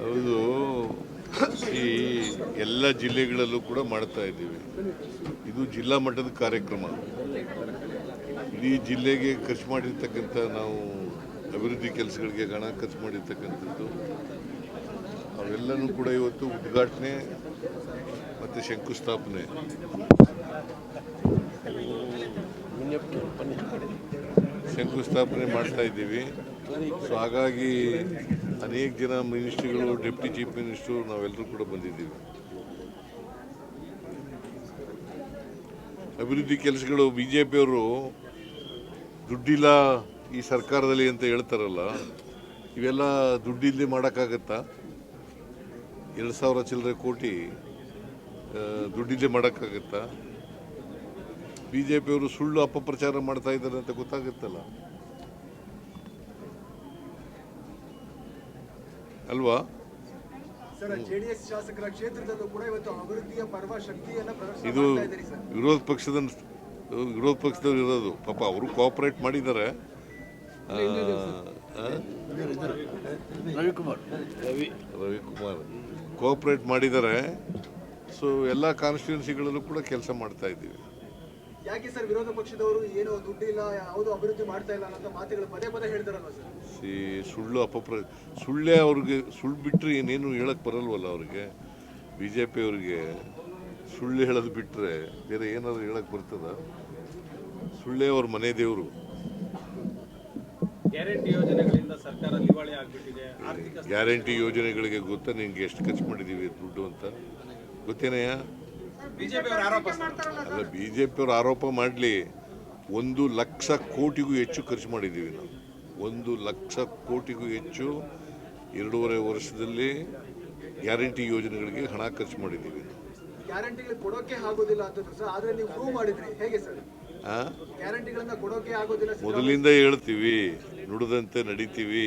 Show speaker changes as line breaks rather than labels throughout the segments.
ಹೌದು. ಈ ಎಲ್ಲ ಜಿಲ್ಲೆಗಳಲ್ಲೂ ಕೂಡ ಮಾಡ್ತಾ ಇದ್ದೀವಿ. ಇದು ಜಿಲ್ಲಾ ಮಟ್ಟದ ಕಾರ್ಯಕ್ರಮ. ಇಡೀ ಜಿಲ್ಲೆಗೆ ಖರ್ಚು ಮಾಡಿರ್ತಕ್ಕಂಥ ನಾವು ಅಭಿವೃದ್ಧಿ ಕೆಲಸಗಳಿಗೆ ಹಣ ಖರ್ಚು ಮಾಡಿರ್ತಕ್ಕಂಥದ್ದು. ಅವೆಲ್ಲನೂ ಕೂಡ ಇವತ್ತು ಉದ್ಘಾಟನೆ ಮತ್ತು ಶಂಕುಸ್ಥಾಪನೆ. ಶಂಕುಸ್ಥಾಪನೆ ಮಾಡ್ತಾ ಇದ್ದೀವಿ. ಸೊ ಹಾಗಾಗಿ ಅನೇಕ ಜನ ಮಿನಿಸ್ಟ್ರಿಗಳು, ಡೆಪ್ಟಿ ಚೀಫ್ ಮಿನಿಸ್ಟ್ರು, ನಾವೆಲ್ಲರೂ ಕೂಡ ಬಂದಿದ್ದೀವಿ. ಅಭಿವೃದ್ಧಿ ಕೆಲಸಗಳು ಬಿ ಜೆ ಪಿಯವರು ದುಡ್ಡಿಲ್ಲ ಈ ಸರ್ಕಾರದಲ್ಲಿ ಅಂತ ಹೇಳ್ತಾರಲ್ಲ, ಇವೆಲ್ಲ ದುಡ್ಡಿಲ್ಲದೆ ಮಾಡೋಕ್ಕಾಗತ್ತಾ? ಎರಡು ಸಾವಿರ ಚಿಲ್ಲರೆ ಕೋಟಿ ದುಡ್ಡಿಲ್ಲದೆ ಮಾಡೋಕ್ಕಾಗತ್ತಾ? ಬಿ ಜೆ ಪಿಯವರು ಸುಳ್ಳು ಅಪಪ್ರಚಾರ ಮಾಡ್ತಾ ಇದ್ದಾರೆ ಅಂತ ಗೊತ್ತಾಗುತ್ತಲ್ಲ ಅಲ್ವಾ
ಸರ್ ಜೆಡಿಎಸ್ ಶಾಸಕರ ಕ್ಷೇತ್ರದಲ್ಲೂ ಕೂಡ ಇವತ್ತು ಅಭಿವೃದ್ಧಿಯ ಪರ್ವ ಶಕ್ತಿಯನ್ನ ಪ್ರದರ್ಶನ
ಇದು
ಮಾಡ್ತಾ ಇದ್ದೀರಿ ಸರ್.
ವಿರೋಧ ಪಕ್ಷದ ವಿರೋಧ ಪಕ್ಷದವ್ರು ಇರೋದು. ಪಾಪ ಅವರು ಕೋಆಪರೇಟ್ ಮಾಡಿದ್ದಾರೆ.
ರವಿಕುಮಾರ್.
ಕೋಆಪರೇಟ್ ಮಾಡಿದ್ದಾರೆ. ಸೊ ಎಲ್ಲ ಕಾನ್ಸ್ಟಿಟ್ಯೂನ್ಸಿಗಳಲ್ಲೂ ಕೂಡ ಕೆಲಸ ಮಾಡ್ತಾ ಇದ್ದೀವಿ.
ಯಾಕೆ ಸರ್ ವಿರೋಧ ಪಕ್ಷದವರು ಏನು ದುಡ್ಡಿಲ್ಲ ಯಾವುದು ಅಭಿವೃದ್ಧಿ ಮಾಡ್ತಾ ಇಲ್ಲ ಅನ್ನೋ ಮಾತುಗಳು ಪದೇ ಪದೇ ಹೇಳ್ತಾರಲ್ವ ಸರ್?
ಸಿ ಸುಳ್ಳು ಅಪಪ್ರ ಸುಳ್ಳೇ ಅವ್ರಿಗೆ ಸುಳ್ಳು ಬಿಟ್ಟರೆ ಏನೇನು ಹೇಳಕ್ಕೆ ಬರಲ್ವಲ್ಲ ಅವ್ರಿಗೆ? ಬಿ ಜೆ ಪಿ ಅವ್ರಿಗೆ ಸುಳ್ಳು ಹೇಳೋದು ಬಿಟ್ಟರೆ ಬೇರೆ ಏನಾದ್ರು ಹೇಳಕ್ಕೆ ಬರ್ತದ? ಸುಳ್ಳೇ ಅವ್ರ ಮನೆ ದೇವರು.
ಗ್ಯಾರಂಟಿ ಯೋಜನೆಗಳಿಂದ ಸರ್ಕಾರ ದಿವಾಳಿ ಆಗ್ಬಿಟ್ಟಿದೆ. ಆರ್ಥಿಕ
ಗ್ಯಾರಂಟಿ ಯೋಜನೆಗಳಿಗೆ ಗೊತ್ತಾ ನಿಂಗೆ ಎಷ್ಟು ಖರ್ಚು ಮಾಡಿದ್ದೀವಿ ದುಡ್ಡು ಅಂತ? ಗೊತ್ತೇನಯ್ಯ?
ಬಿಜೆಪಿ ಅವರ ಆರೋಪ ಸರ್.
ಅಲ್ಲ ಬಿ ಜೆ ಪಿಯವ್ರು ಆರೋಪ ಮಾಡಲಿ. ಒಂದು ಲಕ್ಷ ಕೋಟಿಗೂ ಹೆಚ್ಚು ಖರ್ಚು ಮಾಡಿದ್ದೀವಿ ನಾವು. ಒಂದು ಲಕ್ಷ ಕೋಟಿಗೂ ಹೆಚ್ಚು ಎರಡೂವರೆ ವರ್ಷದಲ್ಲಿ ಗ್ಯಾರಂಟಿ ಯೋಜನೆಗಳಿಗೆ ಹಣ ಖರ್ಚು ಮಾಡಿದ್ದೀವಿ
ಗ್ಯಾರಂಟಿಗಳು ಕೊಡೋಕೆ ಆಗೋದಿಲ್ಲ ಅಂತಂದ್ರು ಸರ್ ಆದ್ರೆ ನೀವು ಪ್ರೂವ್ ಮಾಡಿದ್ರಿ. ಹೇಗೆ ಸರ್?
ಆ?
ಗ್ಯಾರಂಟಿಗಳನ್ನ ಕೊಡೋಕೆ ಆಗೋದಿಲ್ಲ ಸರ್
ಮೊದಲಿಂದ ಹೇಳ್ತೀವಿ ನುಡಿದಂತೆ ನಡಿತೀವಿ.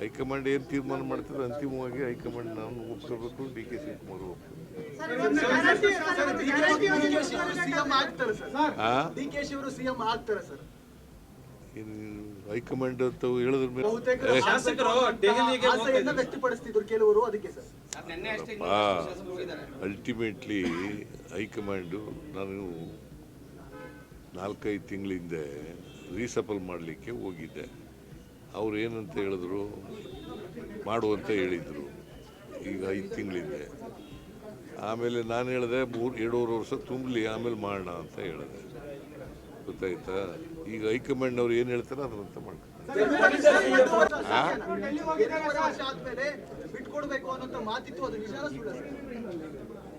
ಹೈಕಮಾಂಡ್ ಏನು ತೀರ್ಮಾನ ಮಾಡ್ತಾರೆ ಅಂತಿಮವಾಗಿ ಹೈಕಮಾಂಡ್ ನಾನು ಒಪ್ಕೋಬೇಕು ಡಿ ಕೆ ಶಿವಕುಮಾರ್ ಒಪ್ಕೋಬೇಕು.
ಸಿಎಂ ಆಗ್ತಾರೆ ಸರ್
ಆ
ಡಿ ಕೆ ಶಿ ಸಿಎಂ ಆಗ್ತಾರೆ ಸರ್.
ಏನು ಹೈಕಮಾಂಡ್ ಅಂತ ಹೇಳಿದ್ರ ಮೇಲೆ ಅಲ್ಟಿಮೇಟ್ಲಿ ಹೈಕಮಾಂಡು ನಾನು ನಾಲ್ಕೈದು ತಿಂಗಳಿಂದ ರೀಸಫಲ್ ಮಾಡಲಿಕ್ಕೆ ಹೋಗಿದ್ದೆ. ಅವ್ರು ಏನಂತ ಹೇಳಿದ್ರು? ಮಾಡುವಂತ ಹೇಳಿದರು. ಈಗ ಐದು ತಿಂಗಳಿದೆ. ಆಮೇಲೆ ನಾನು ಹೇಳಿದೆ ಮೂರು ಎರಡೂವರೆ ವರ್ಷ ತುಂಬಲಿ ಆಮೇಲೆ ಮಾಡೋಣ ಅಂತ ಹೇಳಿದೆ. ಗೊತ್ತಾಯ್ತಾ? ಈಗ ಹೈಕಮಾಂಡ್ನವ್ರು ಏನು ಹೇಳ್ತಾರೆ ಅದರಂತ ಮಾಡ್ತಾರೆ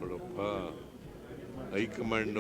ನೋಡಪ್ಪ ಹೈಕಮಾಂಡ್